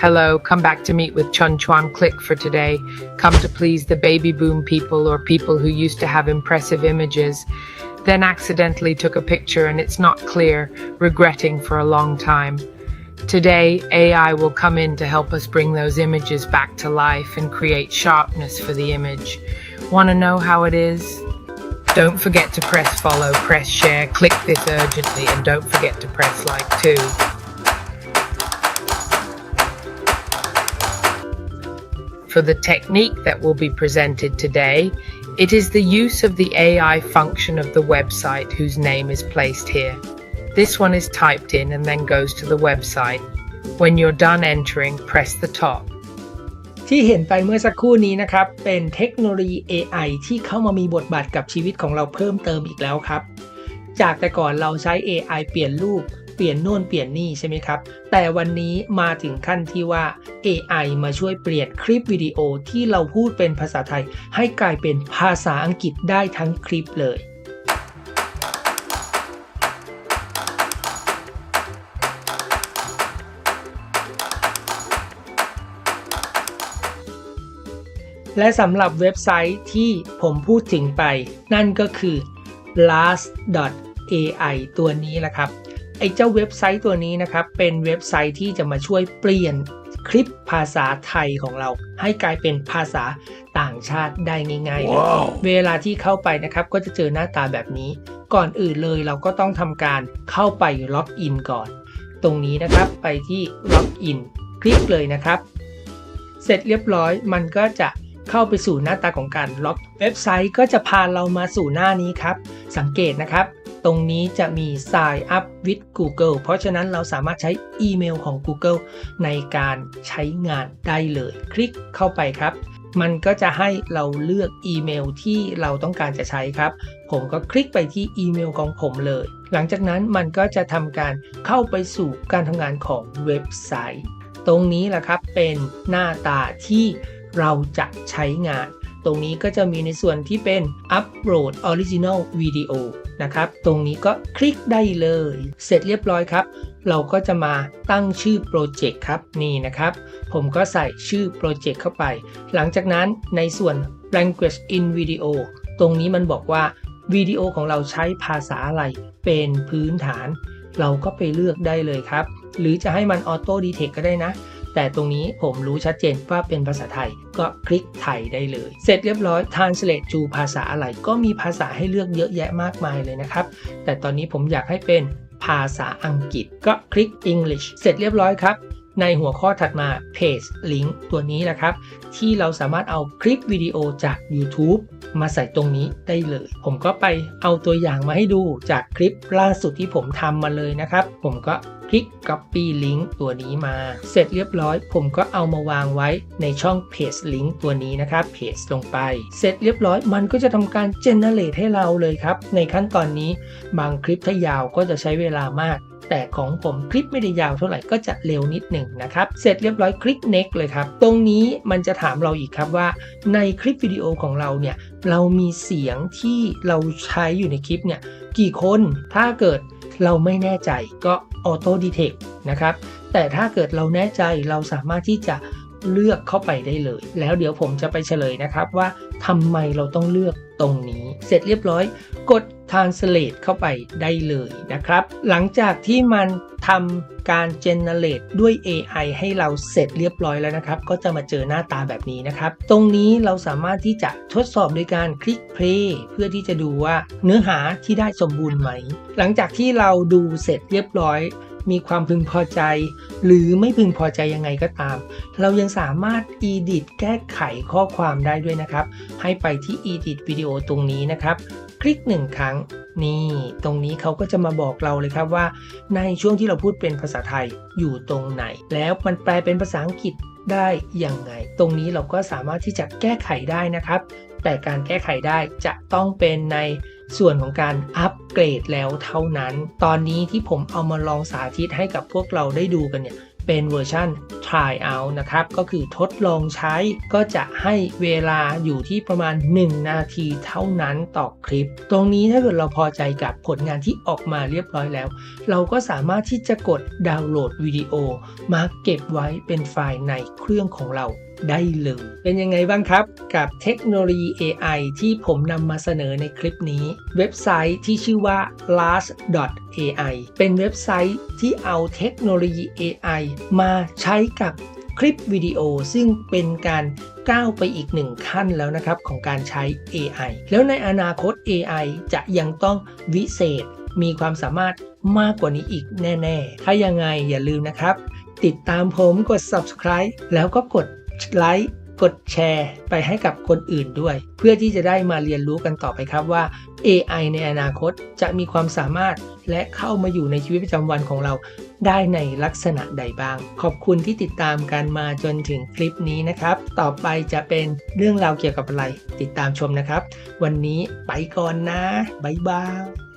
Hello, come back to meet with Chun Chuan Click for today. Come to please the baby boom people or people who used to have impressive images, then accidentally took a picture and it's not clear, regretting for a long time. Today, AI will come in to help us bring those images back to life and create sharpness for the image. Want to know how it is? Don't forget to press follow, press share, click this urgently, and don't forget to press like too. For the technique that will be presented today, it is the use of the AI function of the website whose name is placed here. This one is typed in and then goes to the website. When you're done entering, press the top. ที่เห็นไปเมื่อสักครู่นี้นะครับ เป็นเทคโนโลยี AI ที่เข้ามามีบทบาทกับชีวิตของเราเพิ่มเติมอีกแล้วครับ จากแต่ก่อนเราใช้ AI เปลี่ยนรูป เปลี่ยนโน่นเปลี่ยนนี่ใช่ไหมครับ แต่วันนี้มาถึงขั้นที่ว่า AI มาช่วยเปลี่ยนคลิปวิดีโอที่เราพูดเป็นภาษาไทย ให้กลายเป็นภาษาอังกฤษได้ทั้งคลิปเลยและสำหรับเว็บไซต์ที่ผมพูดถึงไป นั่นก็คือ last.ai ตัวนี้แหละครับ ไอ้เจ้าเว็บไซต์ตัวนี้นะครับ เป็นเว็บไซต์ที่จะมาช่วยเปลี่ยนคลิปภาษาไทยของเรา ให้กลายเป็นภาษาต่างชาติได้ง่ายๆเลยเวลาที่เข้าไปนะครับก็จะเจอหน้าตาแบบนี้ ก่อนอื่นเลยเราก็ต้องทำการเข้าไปล็อกอินก่อน ตรงนี้นะครับไปที่ล็อกอินคลิกเลยนะครับ เสร็จเรียบร้อยมันก็จะเข้าไปสู่หน้าตาของการล็อกเว็บไซต์ก็จะพาเรามาสู่หน้านี้ครับ สังเกตนะครับ ตรงนี้จะมี Sign up with Google เพราะฉะนั้นเราสามารถใช้อีเมลของ Google ในการใช้งานได้เลย คลิกเข้าไปครับ มันก็จะให้เราเลือกอีเมลที่เราต้องการจะใช้ครับ ผมก็คลิกไปที่อีเมลของผมเลย หลังจากนั้นมันก็จะทำการเข้าไปสู่การทำงานของเว็บไซต์ ตรงนี้แหละครับเป็นหน้าตาที่เราจะใช้งาน รงนี้ก็จะมีในส่วนที่เป็น Upload Original Video นะครับ ตรงนี้ก็คลิกได้เลย เสร็จเรียบร้อยครับ เราก็จะมาตั้งชื่อโปรเจกต์ครับนี่นะครับ ผมก็ใส่ชื่อโปรเจกต์เข้าไป หลังจากนั้นในส่วน Language in Video ตรงนี้มันบอกว่าวิดีโอของเราใช้ภาษาอะไรเป็นพื้นฐาน เราก็ไปเลือกได้เลยครับ หรือจะให้มันออโต้ดีเทคก็ได้นะ แต่ตรงนี้ผมรู้ชัดเจนว่าเป็นภาษาไทย ก็คลิกไทยได้เลย เสร็จเรียบร้อย translate to ภาษาอะไรก็มีภาษาให้เลือกเยอะแยะมากมายเลยนะครับ แต่ตอนนี้ผมอยากให้เป็นภาษาอังกฤษ ก็คลิก English เสร็จเรียบร้อยครับในหัวข้อถัดมา page link ตัวนี้แหละครับ ที่เราสามารถเอาคลิปวิดีโอจาก YouTube มาใส่ตรงนี้ได้เลย ผมก็ไปเอาตัวอย่างมาให้ดูจากคลิปล่าสุดที่ผมทำมาเลยนะครับ ผมก็ คลิก copy link ตัวนี้มา เสร็จเรียบร้อย ผมก็เอามาวางไว้ในช่อง page link ตัวนี้นะครับ page ลงไป เสร็จเรียบร้อยมันก็จะทำการ generate ให้เราเลยครับ ในขั้นตอนนี้บางคลิปถ้ายาวก็จะใช้เวลามาก แต่ของผมคลิปไม่ได้ยาวเท่าไหร่ก็จะเร็วนิดหนึ่งนะครับ เสร็จเรียบร้อยคลิก next เลยครับ ตรงนี้มันจะถามเราอีกครับว่า ในคลิปวิดีโอของเราเนี่ยเรามีเสียงที่เราใช้อยู่ในคลิปเนี่ยกี่คนถ้าเกิดเราไม่แน่ใจก็ ออโต้ดีเทคนะครับ แต่ถ้าเกิดเราแน่ใจเราสามารถที่จะเลือกเข้าไปได้เลย แล้วเดี๋ยวผมจะไปเฉลยนะครับว่าทำไมเราต้องเลือกตรงนี้ เสร็จเรียบร้อย กด translate เข้าไปได้เลยนะครับ หลังจากที่มันทำการ generate ด้วย AI ให้เราเสร็จเรียบร้อยแล้วนะครับ ก็จะมาเจอหน้าตาแบบนี้นะครับ ตรงนี้เราสามารถที่จะทดสอบโดยการคลิก play เพื่อที่จะดูว่าเนื้อหาที่ได้สมบูรณ์ไหม หลังจากที่เราดูเสร็จเรียบร้อย มีความพึงพอใจ หรือไม่พึงพอใจยังไงก็ตาม เรายังสามารถ edit แก้ไขข้อความได้ด้วยนะครับ ให้ไปที่ edit วิดีโอตรงนี้นะครับ คลิกหนึ่งครั้งนี่ตรงนี้เขาก็จะมาบอกเราเลยครับว่า ในช่วงที่เราพูดเป็นภาษาไทยอยู่ตรงไหน แล้วมันแปลเป็นภาษาอังกฤษได้ยังไง ตรงนี้เราก็สามารถที่จะแก้ไขได้นะครับ แต่การแก้ไขได้จะต้องเป็นในส่วนของการอัป เกรดแล้วเท่านั้น ตอนนี้ที่ผมเอามาลองสาธิตให้กับพวกเราได้ดูกันเนี่ยเป็นเวอร์ชัน try out นะครับ ก็คือทดลองใช้ก็จะให้เวลาอยู่ที่ประมาณ 1 นาทีเท่านั้นต่อคลิป ตรงนี้ถ้าเกิดเราพอใจกับผลงานที่ออกมาเรียบร้อยแล้ว เราก็สามารถที่จะกดดาวน์โหลดวิดีโอ มาเก็บไว้เป็นไฟล์ในเครื่องของเรา ได้เลย เป็นยังไงบ้างครับ กับเทคโนโลยี AI ที่ผมนำมาเสนอในคลิปนี้ เว็บไซต์ที่ชื่อว่า last.ai เป็นเว็บไซต์ที่เอาเทคโนโลยี AI มาใช้กับคลิปวิดีโอซึ่งเป็นการก้าวไปอีกหนึ่งขั้นแล้วนะครับของการใช้ AI แล้วในอนาคต AI จะยังต้องวิเศษ มีความสามารถมากกว่านี้อีกแน่ ๆ ถ้ายังไงอย่าลืมนะครับ ติดตามผมกด subscribe แล้วก็กด ไลค์กดแชร์ไปให้กับคนอื่นด้วย เพื่อที่จะได้มาเรียนรู้กันต่อไปครับว่า AI ในอนาคตจะมีความสามารถและเข้ามาอยู่ในชีวิตประจำวันของเรา ได้ในลักษณะใดบ้าง ขอบคุณที่ติดตามกันมาจนถึงคลิปนี้นะครับ ต่อไปจะเป็นเรื่องราวเกี่ยวกับอะไร ติดตามชมนะครับ วันนี้ไปก่อนนะบ๊ายบาย